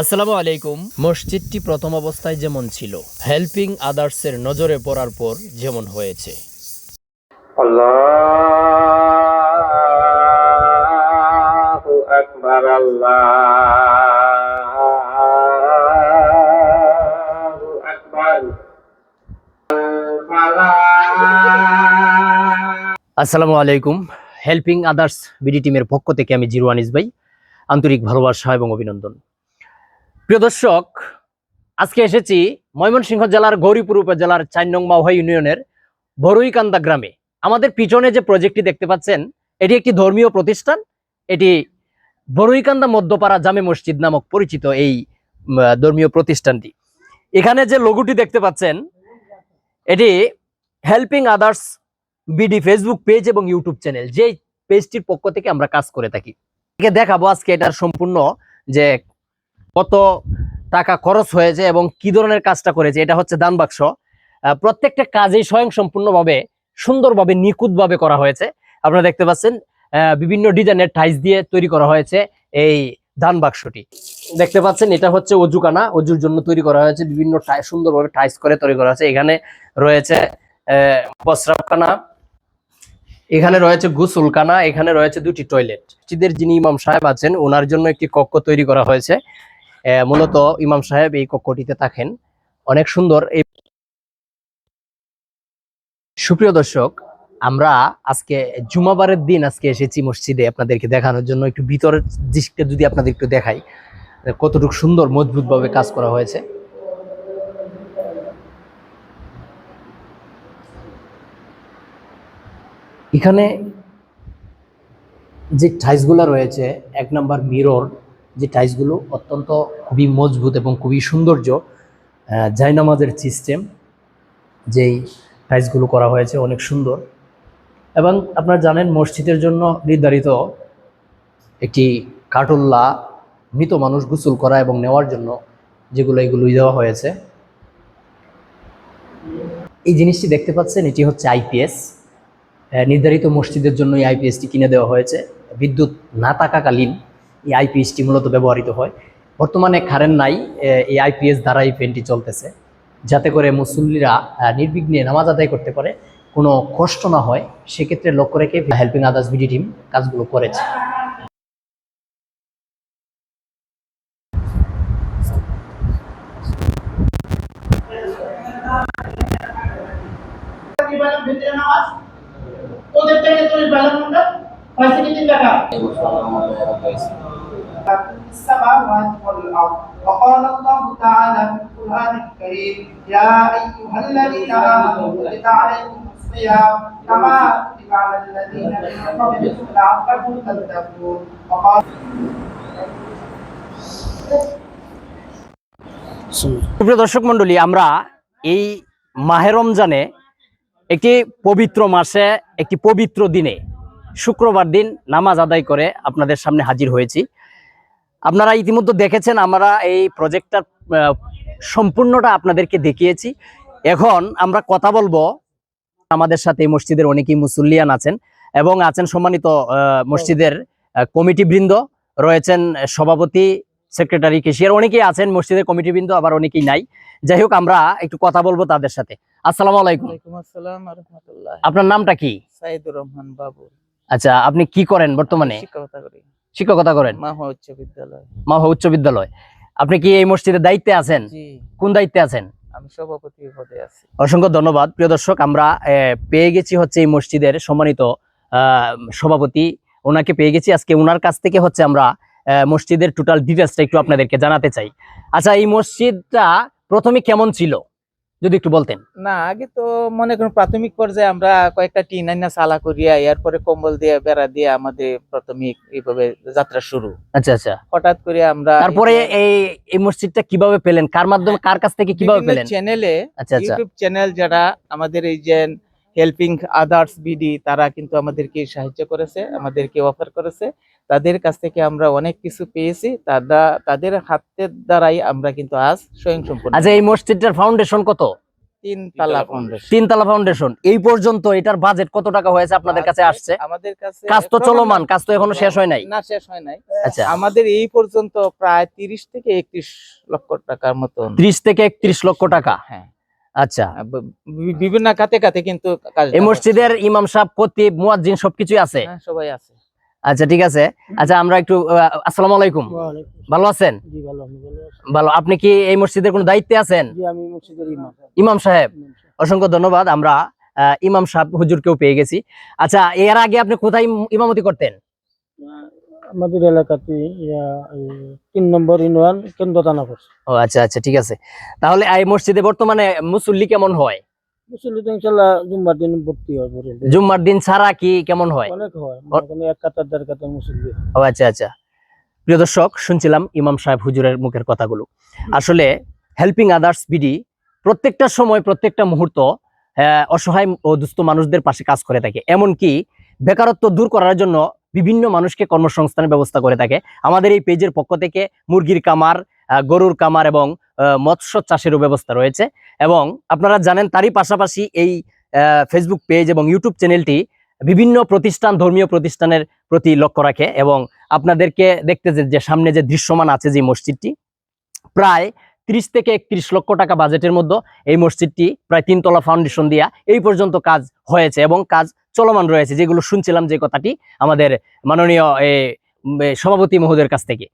আসসালামু আলাইকুম। মসজিদটি প্রথম অবস্থায় যেমন ছিল হেল্পিং আদার্সের নজরে পড়ার পর যেমন হয়েছে। আল্লাহু আকবার আল্লাহু আকবার। আসসালামু আলাইকুম। হেল্পিং আদার্স বিডি টিমের পক্ষ থেকে আমি জিরো আনিস ভাই আন্তরিক ভালোবাসা এবং অভিনন্দন। প্রিয় দর্শক, আজকে এসেছি ময়মনসিংহ জেলার গৌরীপুর উপজেলার চার নং মাওহা ইউনিয়নের বরুইকান্দা গ্রামে। আমাদের পিছনে যে প্রজেক্টটি দেখতে পাচ্ছেন, এটি একটি ধর্মীয় প্রতিষ্ঠান। এটি বরুইকান্দা মধ্যপাড়া জামে মসজিদ নামক পরিচিত এই ধর্মীয় প্রতিষ্ঠানটি। এখানে যে লঘুটি দেখতে পাচ্ছেন, এটি helping others BD Facebook page এবং ইউটিউব চ্যানেল যে পেজটির পক্ষ থেকে আমরা কাজ করে থাকি। দেখাবো আজকে এটার সম্পূর্ণ যে কত টাকা খরচ হয়েছে এবং কি ধরনের কাজটা করেছে এটা হচ্ছে দান বাক্স। প্রত্যেকটা কাজেই স্বয়ং সম্পূর্ণভাবে সুন্দরভাবে নিখুঁতভাবে করা হয়েছে। আপনারা দেখতে পাচ্ছেন বিভিন্ন ডিজাইনের টাইস দিয়ে তৈরি করা হয়েছে এই দান বাক্সটি। দেখতে পাচ্ছেন এটা হচ্ছে অজুকানা। অজুর জন্য তৈরি করা হয়েছে বিভিন্ন সুন্দরভাবে টাইস করে তৈরি করা হয়েছে। এখানে রয়েছে আহ, প্রস্রাবখানা এখানে রয়েছে গোসলখানা এখানে রয়েছে দুটি টয়লেট মসজিদের যিনি ইমাম সাহেব আছেন ওনার জন্য একটি কক্ষ তৈরি করা হয়েছে। মূলত ইমাম সাহেব এই কক্ষটিতে থাকেন। অনেক সুন্দর এই সুপ্রিয় দর্শক, আমরা আজকে জুমাবারের দিন আজকে এসেছি মসজিদে আপনাদেরকে দেখানোর জন্য। একটু ভিতরের দিকটা যদি আপনাদের একটু দেখাই, কতটুকু সুন্দর মজবুত ভাবে কাজ করা হয়েছে। এখানে যে টাইলসগুলো রয়েছে, এক নাম্বার মিরর যে টাইলসগুলো অত্যন্ত খুবই মজবুত এবং খুবই সৌন্দর্য জায়নামাজের সিস্টেম যেই টাইলসগুলো করা হয়েছে অনেক সুন্দর। এবং আপনারা জানেন মসজিদের জন্য নির্ধারিত একটি কাটুল্লা মৃত মানুষ গোসল করা এবং নেওয়ার জন্য যেগুলো এগুলোই দেওয়া হয়েছে। এই জিনিসটি দেখতে পাচ্ছেন, এটি হচ্ছে আইপিএস নির্ধারিত মসজিদের জন্য এই আইপিএসটি কিনে দেওয়া হয়েছে। বিদ্যুৎ না থাকাকালীন এই আইপিএসটি মূলত ব্যবহৃত হয়। বর্তমানে কারেন্ট নাই এই আইপিএস দ্বারা এই ফ্যানটি চলতেছে। যাতে করে মুসল্লিরা নির্বিঘ্নে নামাজ আদায় করতে পারে, কোনো কষ্ট না হয়, সেক্ষেত্রে লক্ষ্য রেখে হেল্পিং আদার্স বিডি টিম কাজগুলো করেছে। ওদের থেকে তুমি বেলুন মুন্ডা পয়সা কি তিন টাকা السماوات والأرض وقال الله تعالى في القرآن الكريم يا أيها الذين آمنوا كتب عليكم الصيام كما كتب على الذين من قبلكم لعلكم تتقون وقال সুপ্রিয় দর্শক মন্ডলী আমরা এই মাহে রমজানে একটি পবিত্র মাসে একটি পবিত্র দিনে শুক্রবার দিন নামাজ আদায় করে আপনাদের সামনে হাজির হয়েছি আপনারা ইতিমধ্যে দেখেছেন আমরা এই প্রজেক্টটার সম্পূর্ণটা আপনাদেরকে দেখিয়েছি। এখন আমরা কথা বলব আমাদের সাথে এই মসজিদের অনেকেই মুসল্লিয়ান আছেন এবং আছেন সম্মানিত মসজিদের কমিটি বৃন্দ রয়েছেন সভাপতি সেক্রেটারি কেশিয়ার অনেকেই আছেন মসজিদের কমিটি বৃন্দ আবার অনেকেই নাই। যাই হোক আমরা একটু কথা বলব তাদের সাথে। আসসালামু আলাইকুম। আপনার নামটা কি? সাইদুর রহমান বাবু আচ্ছা আপনি কি করেন বর্তমানে? শিক্ষকতা করি। শিক্ষকতা করেন? মাহা উচ্চ বিদ্যালয়। মাহা উচ্চ বিদ্যালয়। আপনি কি এই মসজিদের দায়িত্বে আছেন? কোন দায়িত্বে আছেন? আমি সভাপতি পদে আছি। অসংখ্য ধন্যবাদ। প্রিয় দর্শক আমরা পেয়ে গেছি হচ্ছে এই মসজিদের সম্মানিত আহ, সভাপতি। ওনাকে পেয়ে গেছি। আজকে ওনার কাছ থেকে হচ্ছে আমরা মসজিদের টোটাল ডিটেলসটা একটু আপনাদেরকে জানাতে চাই। আচ্ছা এই মসজিদটা প্রথমে কেমন ছিল? যদি একটু বলতেন। না আগে তো মনে করুন প্রাথমিক পর্যায়ে আমরা কয়েকটা টিন আইনা সালা করিয়া এরপরে কম্বল দিয়ে বেড়া দিয়ে আমাদের প্রাথমিক এইভাবে যাত্রা শুরু। আচ্ছা আচ্ছা। হঠাৎ করে আমরা তারপরে এই এই মসজিদটা কীভাবে পেলেন? কার মাধ্যমে কার কাছ থেকে কীভাবে পেলেন? চ্যানেলে আচ্ছা ইউটিউব চ্যানেল যারা আমাদের এই যে হেল্পিং আদার্স বিডি তারা কিন্তু আমাদেরকে সাহায্য করেছে আমাদেরকে অফার করেছে। তাদের কাছ থেকে আমরা অনেক কিছু পেয়েছি তারা তাদের হাতের দ্বারাই আমরা কিন্তু আজ স্বয়ং সম্পূর্ণ আচ্ছা এই মসজিদটার ফাউন্ডেশন কত? তিন তালা ফাউন্ডেশন তিনতলা ফাউন্ডেশন এই পর্যন্ত এটার বাজেট কত টাকা হয়েছে আপনাদের কাছে আসছে? আমাদের কাছে কাজ তো চলমান কাজ তো এখনও শেষ হয় নাই। না শেষ হয় নাই। আচ্ছা। আমাদের এই পর্যন্ত প্রায় তিরিশ থেকে একত্রিশ লক্ষ টাকার মতন। ত্রিশ থেকে একত্রিশ লক্ষ টাকা। হ্যাঁ। আচ্ছা। বিভিন্ন খাতে খাতে কিন্তু এই মসজিদের ইমাম সাহেব খতিব মুয়াজ্জিন সবকিছুই আছে? হ্যাঁ, সবাই আছে। আচ্ছা ঠিক আছে। আচ্ছা আমরা একটু আসসালামু আলাইকুম। ভালো আছেন? ভালো আপনি ভালো আছেন? ভালো। আপনি কি এই মসজিদের কোনো দায়িত্বে আছেন? জি আমি মসজিদের ইমাম। ইমাম সাহেব। অসংখ্য ধন্যবাদ। আমরা আহ, ইমাম সাহেব হুজুরকেও পেয়ে গেছি। আচ্ছা এর আগে আপনি কোথায় ইমামতি করতেন? আমাদের এলাকাতে তিন নম্বর ইউনিয়ন কেন্দ্র পড়ছে ও আচ্ছা আচ্ছা ঠিক আছে। তাহলে এই মসজিদে বর্তমানে মুসল্লি কেমন হয়? মুসল্লি তো ইনশাল্লাহ জুম্মার দিন ভর্তি হয় জুম্মার দিন ছাড়া কি কেমন হয়? অনেক হয় এক কাতার দেড় কাতার মুসল্লি ও আচ্ছা আচ্ছা। প্রিয় দর্শক শুনছিলাম ইমাম সাহেব হুজুরের মুখের কথাগুলো। আসলে হেল্পিং আদার্স বিডি প্রত্যেকটা সময় প্রত্যেকটা মুহূর্ত অসহায় ও দুস্থ মানুষদের পাশে কাজ করে থাকে। এমনকি বেকারত্ব দূর করার জন্য বিভিন্ন মানুষকে কর্মসংস্থানের ব্যবস্থা করে থাকে। আমাদের এই পেজের পক্ষ থেকে মুরগির কামার গরুর কামার এবং মৎস্য চাষেরও ব্যবস্থা রয়েছে এবং আপনারা জানেন তারই পাশাপাশি এই ফেসবুক পেজ এবং ইউটিউব চ্যানেলটি বিভিন্ন প্রতিষ্ঠান, ধর্মীয় প্রতিষ্ঠানের প্রতি লক্ষ্য রাখে এবং আপনাদেরকে দেখতে যে- সামনে যে দৃশ্যমান আছে যে মসজিদটি, প্রায় ত্রিশ থেকে একত্রিশ লক্ষ টাকা বাজেটের মধ্যে এই মসজিদটি প্রায় তিনতলা ফাউন্ডেশন দিয়া এই পর্যন্ত কাজ হয়েছে এবং কাজ চলমান রয়েছে যেগুলো শুনছিলাম যে কথাটি আমাদের মাননীয় এ, সভাপতি মহোদয়ের কাছ থেকে।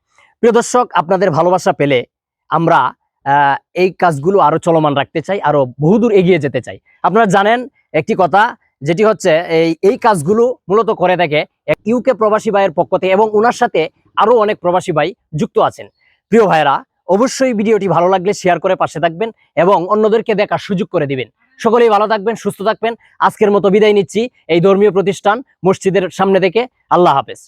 প্রিয় দর্শক আপনাদের ভালোবাসা পেলে আমরা এই কাজগুলো আরও চলমান রাখতে চাই আরও বহুদূর এগিয়ে যেতে চাই। আপনারা জানেন একটি কথা যেটি হচ্ছে এই এই কাজগুলো মূলত করে থাকে ইউকে প্রবাসী ভাইয়ের পক্ষ থেকে এবং ওনার সাথে আরও অনেক প্রবাসী ভাই যুক্ত আছেন। প্রিয় ভাইরা অবশ্যই ভিডিওটি ভালো লাগলে শেয়ার করে পাশে থাকবেন এবং অন্যদেরকে দেখার সুযোগ করে দিবেন। সকলেই ভালো থাকবেন, সুস্থ থাকবেন। আজকের মতো বিদায় নিচ্ছি এই ধর্মীয় প্রতিষ্ঠান মসজিদের সামনে থেকে। আল্লাহ হাফেজ।